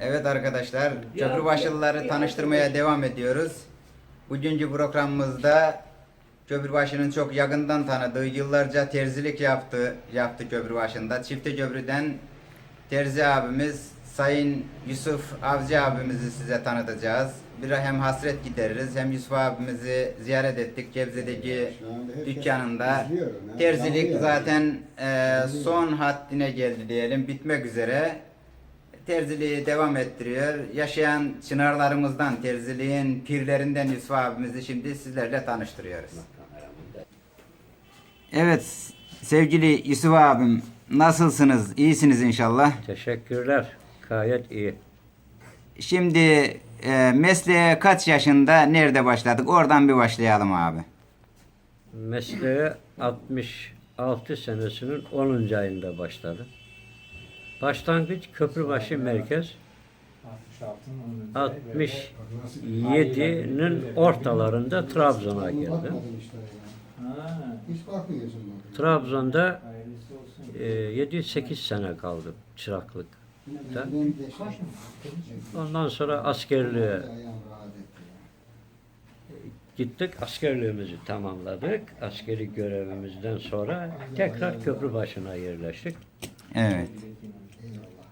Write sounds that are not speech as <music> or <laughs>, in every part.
Evet arkadaşlar, Köprübaşılıları tanıştırmaya devam ediyoruz. Bugünkü programımızda Köprübaşı'nın çok yakından tanıdığı, yıllarca terzilik yaptı, yaptı Köprübaşı'nda. Çifte Köprü'den terzi abimiz Sayın Yusuf Avcı abimizi size tanıtacağız. Bir hem hasret gideririz hem Yusuf abimizi ziyaret ettik Gebze'deki dükkanında. Terzilik zaten e, son haddine geldi diyelim, bitmek üzere. Terziliği devam ettiriyor. Yaşayan çınarlarımızdan, terziliğin pirlerinden Yusuf abimizi şimdi sizlerle tanıştırıyoruz. Evet sevgili Yusuf abim nasılsınız? İyisiniz inşallah. Teşekkürler. Gayet iyi. Şimdi e, mesleğe kaç yaşında nerede başladık? Oradan bir başlayalım abi. Mesleğe 66 senesinin 10. ayında başladım. Başlangıç Köprübaşı Merkez 67'nin ortalarında Trabzon'a geldim. Trabzon'da e, 7-8 sene kaldım çıraklık. Da. Benim de şey- Ondan sonra askerliğe gittik. Askerliğimizi tamamladık. Askeri görevimizden sonra tekrar Köprübaşı'na yerleştik. Evet.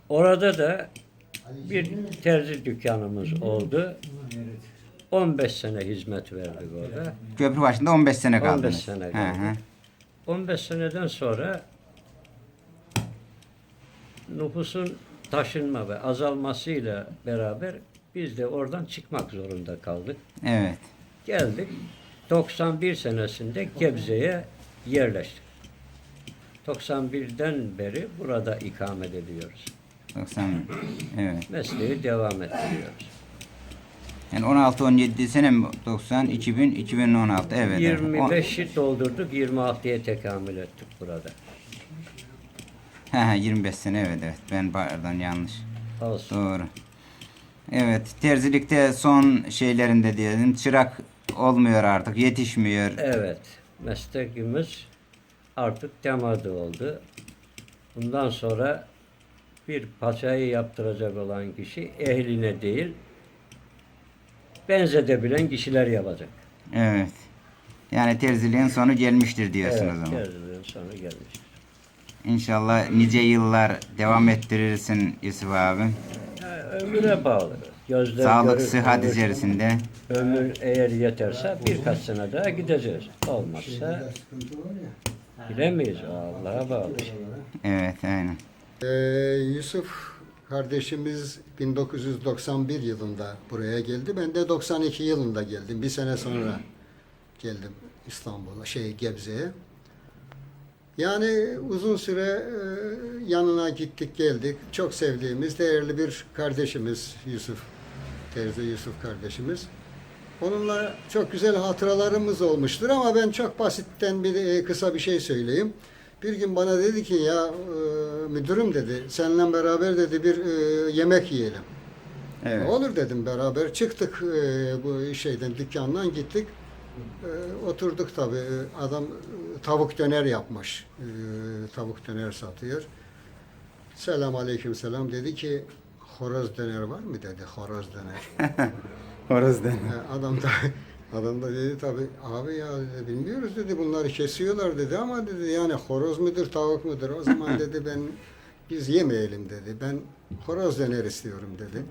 Orada da bir terzi dükkanımız oldu. 15 sene hizmet verdik orada. Köprü başında 15 sene 15 kaldınız. sene Hı kaldım. hı. 15 seneden sonra nüfusun taşınma ve azalmasıyla beraber biz de oradan çıkmak zorunda kaldık. Evet. Geldik. 91 senesinde Gebze'ye yerleştik. 91'den beri burada ikamet ediyoruz. 90. Evet. Mesleği devam ettiriyoruz. Yani 16 17 sene mi? 90 2000 2016 evet. evet. On- 25'i doldurduk, 26'ya tekamül ettik burada. He 25 sene evet evet. Ben pardon yanlış. Olsun. Doğru. Evet, terzilikte son şeylerinde diyelim. Çırak olmuyor artık, yetişmiyor. Evet, mesleğimiz artık temadı oldu. Bundan sonra bir paçayı yaptıracak olan kişi ehline değil, benzetebilen kişiler yapacak. Evet. Yani terziliğin sonu gelmiştir diyorsunuz Evet, ama. terziliğin sonu gelmiş. İnşallah nice yıllar devam ettirirsin Yusuf abi. Ha, ömüre bağlı. Gözler Sağlık, görür, sıhhat ömür- içerisinde. Ömür eğer yeterse birkaç sene daha gideceğiz. Olmazsa ya. bilemeyiz. Allah'a bağlı. Evet, aynen. Ee, Yusuf kardeşimiz 1991 yılında buraya geldi. Ben de 92 yılında geldim. Bir sene sonra geldim İstanbul'a, şey Gebze'ye. Yani uzun süre e, yanına gittik geldik. Çok sevdiğimiz, değerli bir kardeşimiz Yusuf. Terzi Yusuf kardeşimiz. Onunla çok güzel hatıralarımız olmuştur ama ben çok basitten bir e, kısa bir şey söyleyeyim. Bir gün bana dedi ki ya e, müdürüm dedi seninle beraber dedi bir e, yemek yiyelim. Evet. Olur dedim beraber çıktık e, bu şeyden dükkandan gittik. E, oturduk tabi adam e, tavuk döner yapmış. E, tavuk döner satıyor. Selam aleyküm selam dedi ki horoz döner var mı dedi horoz döner. <laughs> Horozdan. Ha, adam da adam da dedi tabi abi ya dedi, bilmiyoruz dedi bunları kesiyorlar dedi ama dedi yani horoz mudur tavuk mudur o zaman <laughs> dedi ben biz yemeyelim dedi ben horoz döner istiyorum dedi.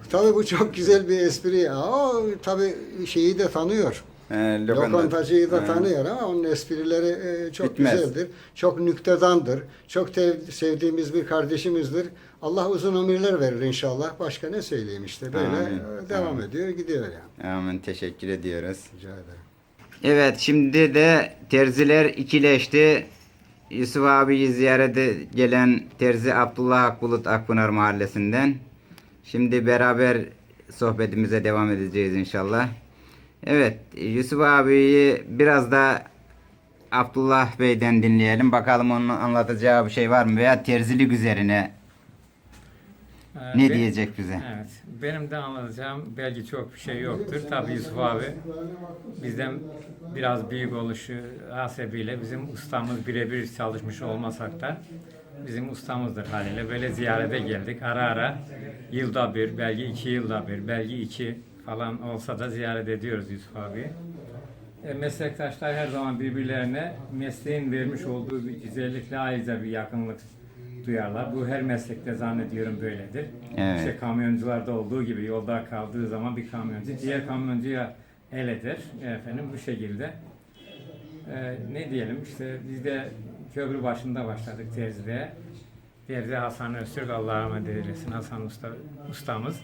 <laughs> tabi bu çok güzel bir espri. O tabi şeyi de tanıyor. Ee, Lokantacıyı da tanıyor ama onun esprileri e, çok Bitmez. güzeldir. Çok nüktedandır. Çok tev- sevdiğimiz bir kardeşimizdir. Allah uzun ömürler verir inşallah. Başka ne söyleyeyim işte böyle Amin. e, devam ediyor gidiyor yani. Amin, teşekkür ediyoruz. Rica ederim. Evet, şimdi de terziler ikileşti. Yusuf abiyi ziyarete gelen terzi Abdullah Akbulut Akpınar Mahallesi'nden. Şimdi beraber sohbetimize devam edeceğiz inşallah. Evet, Yusuf abiyi biraz da Abdullah Bey'den dinleyelim. Bakalım onun anlatacağı bir şey var mı? Veya terzilik üzerine Ee, ne be- diyecek bize? Evet. Benim de anlatacağım belki çok bir şey yoktur. Tabii Yusuf abi bizden biraz büyük oluşu hasebiyle bizim ustamız birebir çalışmış olmasak da bizim ustamızdır haliyle. Böyle ziyarete geldik. Ara ara yılda bir, belki iki yılda bir, belki iki falan olsa da ziyaret ediyoruz Yusuf abi. E, meslektaşlar her zaman birbirlerine mesleğin vermiş olduğu bir güzellikle ayrıca bir yakınlık duyarlar. Bu her meslekte zannediyorum böyledir. Evet. İşte kamyoncularda olduğu gibi yolda kaldığı zaman bir kamyoncu diğer kamyoncuya el eder. Efendim bu şekilde. Ee, ne diyelim işte biz de köprü başında başladık terzide. Terzi Hasan Öztürk Allah rahmet eylesin Hasan Usta, ustamız.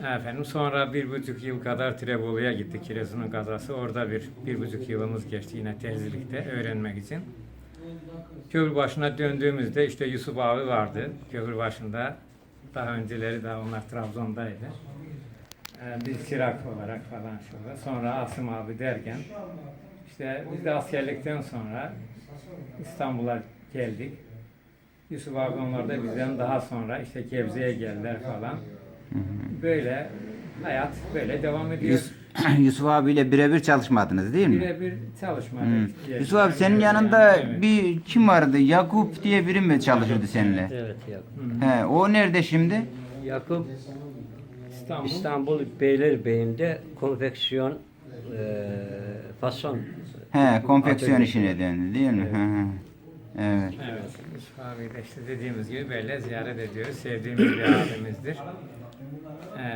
Efendim sonra bir buçuk yıl kadar Trebolu'ya gittik. Kiresun'un kazası. Orada bir, bir buçuk yılımız geçti yine terzilikte öğrenmek için. Köprü başına döndüğümüzde işte Yusuf abi vardı köprü başında. Daha önceleri daha onlar Trabzon'daydı. Ee, biz çırak olarak falan şurada. Sonra Asım abi derken işte biz de askerlikten sonra İstanbul'a geldik. Yusuf abi onlar da bizden daha sonra işte Gebze'ye geldiler falan. Böyle hayat böyle devam ediyor. Yus- <clears throat> Yusuf abiyle birebir çalışmadınız değil mi? Birebir çalışmadık. Yani Yusuf abi senin yani, yanında evet. bir kim vardı? Yakup diye biri mi çalışırdı seninle? Evet Yakup. He, o nerede şimdi? Yakup İstanbul. İstanbul Beylerbeyi'nde konfeksiyon e, fason He, konfeksiyon işine döndü değil mi? Hı. Evet. Evet, Yusuf abi de işte dediğimiz gibi böyle ziyaret ediyoruz. Sevdiğimiz bir abimizdir.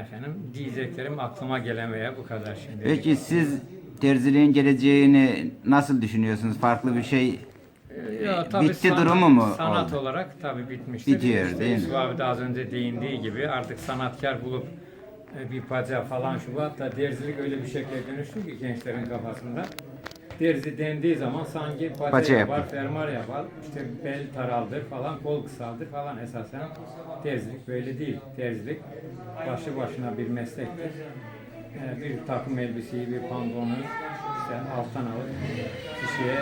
Efendim diyeceklerim aklıma gelemeye bu kadar şimdi. Peki siz terziliğin geleceğini nasıl düşünüyorsunuz? Farklı bir şey Ya, tabii bitti sanat- durumu mu Sanat oldu? olarak tabii bitmiştir. Bitiyor, İşte değil mi? Abi de az önce değindiği gibi artık sanatkar bulup e, bir paça falan şu bu. hatta derzilik öyle bir şekle dönüştü ki gençlerin kafasında. Derzi dendiği zaman sanki paça, Paça yapar, yapar. fermuar yapar, işte bel taraldır falan, kol kısaldır falan esasen. Terzilik böyle değil. Terzilik başlı başına bir meslektir. E, bir takım elbiseyi, bir pantolonu işte alttan alıp kişiye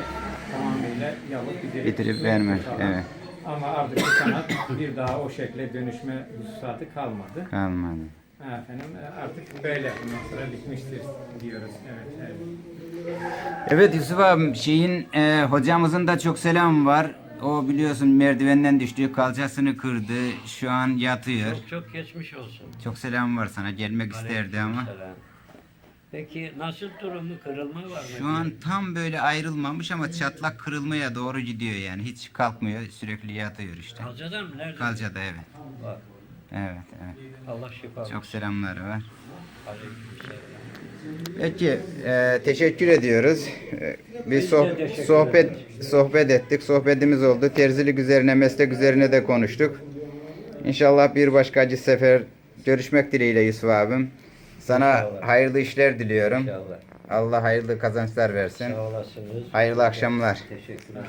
tamamıyla yapıp bitirip, Bitirip vermek, evet. Ama artık sanat bir daha o şekle dönüşme hususatı kalmadı. kalmadı? Efendim e, artık böyle bundan sonra bitmiştir diyoruz. Evet, evet. Evet Yusuf abi şeyin e, hocamızın da çok selam var. O biliyorsun merdivenden düştü, kalçasını kırdı. Şu an yatıyor. çok çok geçmiş olsun. Çok selam var sana. Gelmek isterdi ama. Peki nasıl durumu kırılma var mı? Şu an tam böyle ayrılmamış ama çatlak kırılmaya doğru gidiyor yani. Hiç kalkmıyor. Sürekli yatıyor işte. Kalcadan mı? Nerede? Kalcada evet. Var. Evet, evet. Allah şifa Çok selamları var. Peki, e, teşekkür ediyoruz. E, bir soh- sohbet sohbet ettik. Sohbetimiz oldu. Terzilik üzerine, meslek üzerine de konuştuk. İnşallah bir başka sefer görüşmek dileğiyle Yusuf abim. Sana İnşallah. hayırlı işler diliyorum. İnşallah. Allah hayırlı kazançlar versin. Sağ olasınız. Hayırlı akşamlar. Teşekkür ederim.